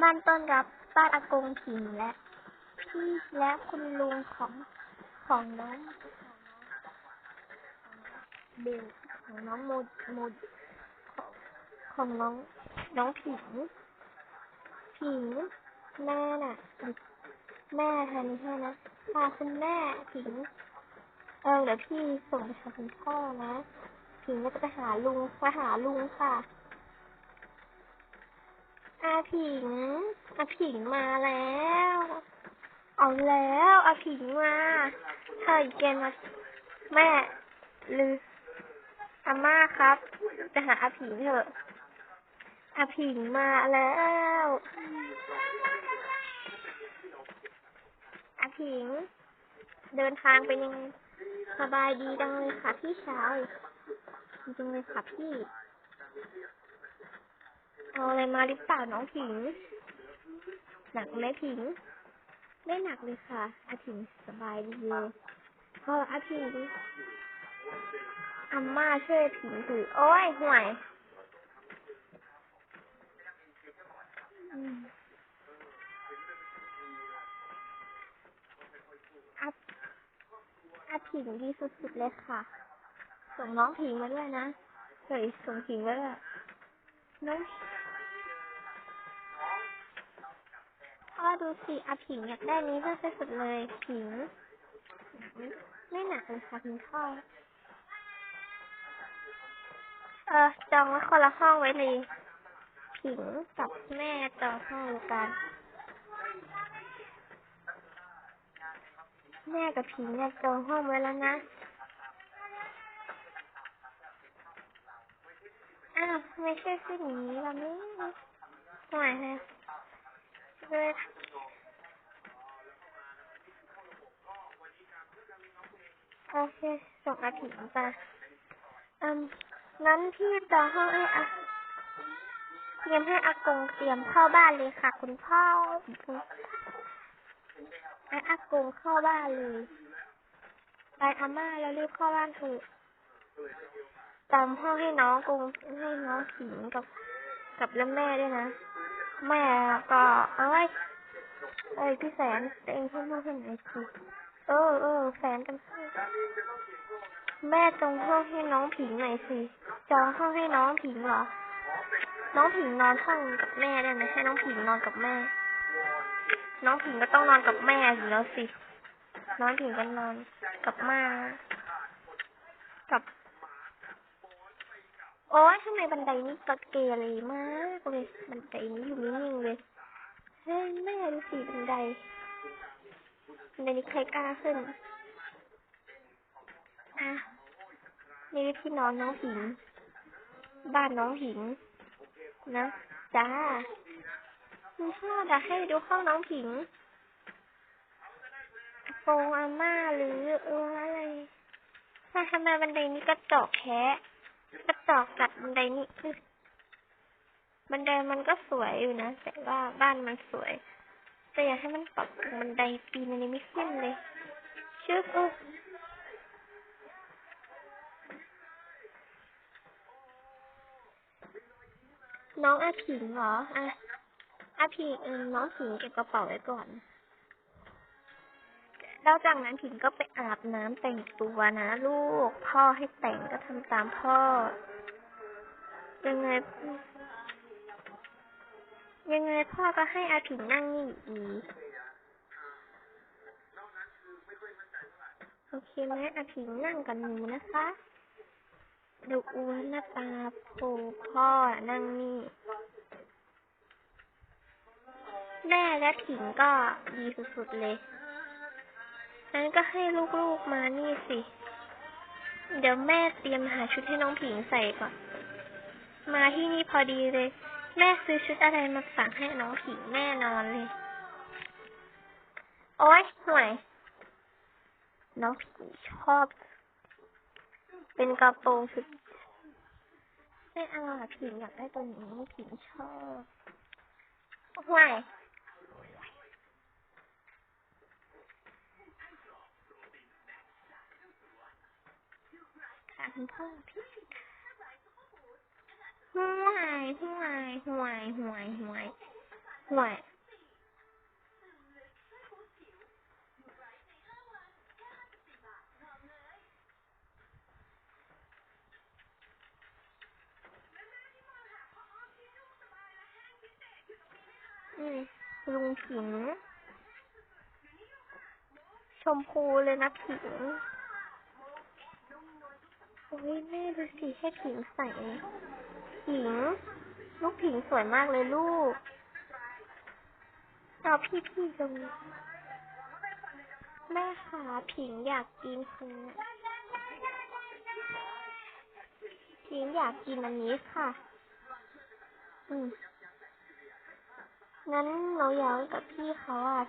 บ้านต้นรับบ้านอากงผิงและพี่และคุณลุงของของน้องเบลของน้องโมดโมดของของน้องน้องผิงผิงแม่น่ะแม่แทนนี่ให้นะค่ะคุณแม่ผิงเออเดี๋ยวพี่ส่งไปหาคุณพ่อนะผิงก็จะไปหาลุงไปหาลุงค่ะ อาผิง อาผิงมาแล้ว เอาแล้วอาผิงมาเธออีกเกนมาแม่ลืออาม่าครับจะหาอาผิงเถอะอาผิงมาแล้วอาผิง เดินทางเป็นยังไงสบายดีจังเลยค่ะพี่ชายดีจังเลยค่ะพี่ เอาอะไรมาหรือเปล่าน้องผิง หนักไหมผิง ไม่หนักเลยค่ะอาผิงสบายดีเลยพออาผิงอาม่าช่วยผิงถือโอ้ยห่วยอืมอาอาผิงดีสุดๆเลยค่ะ ส่งน้องผิงมาด้วยนะเฮ้ยส่งผิงมาด้วยน้อง พ่อดูสิอาผิงอยากได้นี้เลือกที่สุดเลย ผิง ไม่หนักเลยค่ะคุณพ่อ เออจองไว้คนละห้องไว้เลย ผิงกับแม่จองห้องกัน แม่กับผิงเนี่ยจองห้องไว้แล้วนะอ้าวไม่ใช่ขึ้นอย่างนี้ล่ะนี่ห่วยเลย เลยโอเคส่งอาผิงไปอืมงั้นพี่จองห้องให้อาเตรียมให้อากงเตรียมเข้าบ้านเลยค่ะ คุณพ่อให้อากงเข้าบ้านเลย ไปอาม่าแล้วรีบเข้าบ้านเถอะจำห้องให้น้องกงให้น้องผิงกับกับแล้วแม่ด้วยนะ แม่ก็เอ้ยเอ้ยพี่แสนเองเพิ่มห้องให้หน่อยสิเออเออแสนกันแม่จองห้องให้น้องผิงหน่อยสิ จองห้องให้น้องผิงเหรอ น้องผิงนอนห้องกับแม่ได้ไหมให้น้องผิงนอนกับแม่ น้องผิงก็ต้องนอนกับแม่อยู่แล้วสิ น้องผิงก็นอนกับแม่กับ โอ๊ยทำไมบันไดนี้กระเกเรมากเลยบันไดนี้อยู่นิ่งๆเลยเฮ้ยแม่ดูสิบันไดบันไดนี้ใครกล้าขึ้นอะนี่ที่นอนน้องผิงบ้านน้องผิงนะจ้าคุณพ่อจะให้ดูห้องน้องผิงอากงอาม่าหรือเอออะไรทำไมบันไดนี้กระจกแท้ กระจอกกัดบันไดนี้บันไดมันก็สวยอยู่นะ แต่ว่าบ้านมันสวย แต่อยากให้มันปรับปรุงบันไดปีนอันนี้ไม่ขึ้นเลยชึบเออน้องอาผิงเหรออะอาผิงเออน้องผิงเก็บกระเป๋าไว้ก่อน แล้วจากนั้นผิงก็ไปอาบน้ำแต่งตัวนะลูก พ่อให้แต่งก็ทำตามพ่อ ยังไง ยังไงพ่อก็ให้อาผิงนั่งนี่อีกโอเคไหมอาผิงนั่งกับหนูนะคะดูอ้วนหน้าตาโผพ่อนั่งนี่ แม่และผิงก็ดีสุดๆเลย งั้นก็ให้ลูกๆมานี่สิ เดี๋ยวแม่เตรียมหาชุดให้น้องผิงใส่ก่อน มาที่นี่พอดีเลย แม่ซื้อชุดอะไรมาสั่งให้น้องผิงแน่นอนเลย โอ๊ยห่วย น้องผิงชอบ เป็นกระโปรงชุดไม่เอาอะผิงอยากได้ตัวนี้ผิงชอบห่วย คุณพ่อพี่ห่วยห่วยห่วยห่วยห่วยหน่อยอืมลุงผิง ชมพูเลยนะผิง อ้ยแม่ดูสิให้ผิงใสผิง ลูกผิงสวยมากเลยลูกเอาพี่พี่ตรงแม่ขาผิงอยากกินคือผิงอยากกินอันนี้ค่ะ อืมงั้นเรายายกับพี่เขาอะ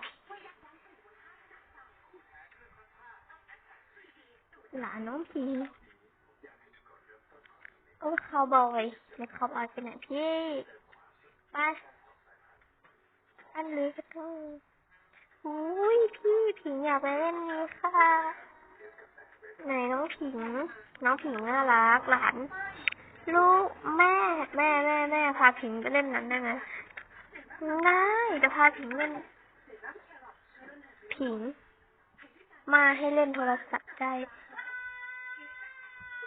หลานน้องพี โอ้คาวบอยในคาวบอยไปไหนพี่ไปอันนี้ก็ต้องอุ้ยพี่ผิงอยากไปเล่นนี้ค่ะไหนน้องผิง น้องผิงน่ารักหลานลูกแม่แม่แม่แม่พาผิงไปเล่นนั้นได้ไหมได้จะพาผิงเล่น ผิง มาให้เล่นโทรศัพท์ได้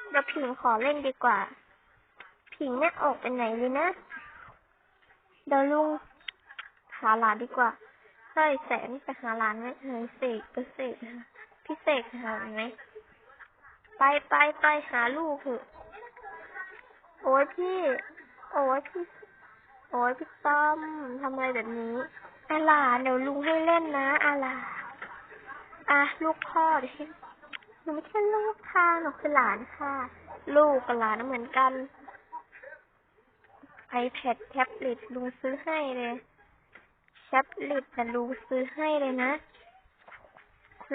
เดี๋ยวผิงขอเล่นดีกว่า ผิงไม่ออกไปไหนเลยนะ เดี๋ยวลุงหาหลานดีกว่าเฮ้ยแสนไปหาหลานไหมเฮ้ยเสกไปเสกพี่เสกหาไหมไปไปไปหาลูกเถอะโอ้ยพี่ โอ้ยพี่ โอ้ยพี่ต้อมทำอะไรแบบนี้อาหลานเดี๋ยวลุงให้เล่นนะอาหลานอะลูกพ่อดี๋ยวให้หนูไม่ใช่ลูกค่ะหนูคือหลานค่ะ ลูกกับหลานเหมือนกัน iPad แท็บเล็ตลุงซื้อให้เลยแท็บเล็ตแต่ลุงซื้อให้เลยนะ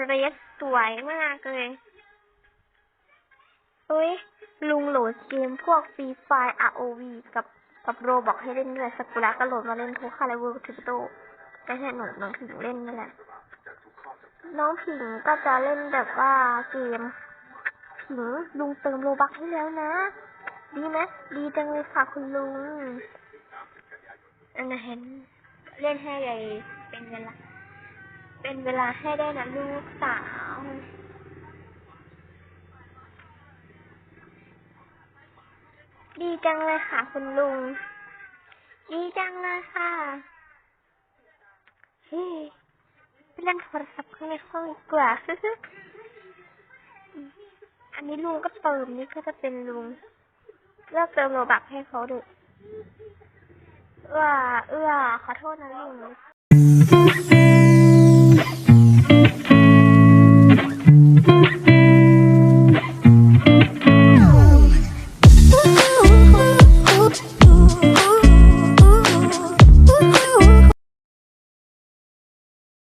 เรสสวยมากเลยเอ้ย ลุงโหลดเกมพวกฟรีไฟ ROV กับกับโรบอกให้เล่นด้วยสกุระก็โหลดมาเล่นทุกคาราเวอร์ทิปโตไม่ใช่หนูน้องผิงเล่นนั่นแหละ น้องผิงก็จะเล่นแบบว่าเกมผิงลุงเติมโลบักให้แล้วนะ ดีไหมดีจังเลยค่ะคุณลุง อันนั้นเห็น เล่นให้เลยเป็นเวลา เป็นเวลาให้ได้นะลูกสาวดีจังเลยค่ะคุณลุง ดีจังเลยค่ะเฮ้ยไปเล่นโทรศัพท์ข้างในห้องดีกว่า อันนี้ลุงก็เติมนี่ก็จะเป็นลุง เลือกเติมโลบักให้เขาดูเอื้อเอื้อขอโทษนะลุง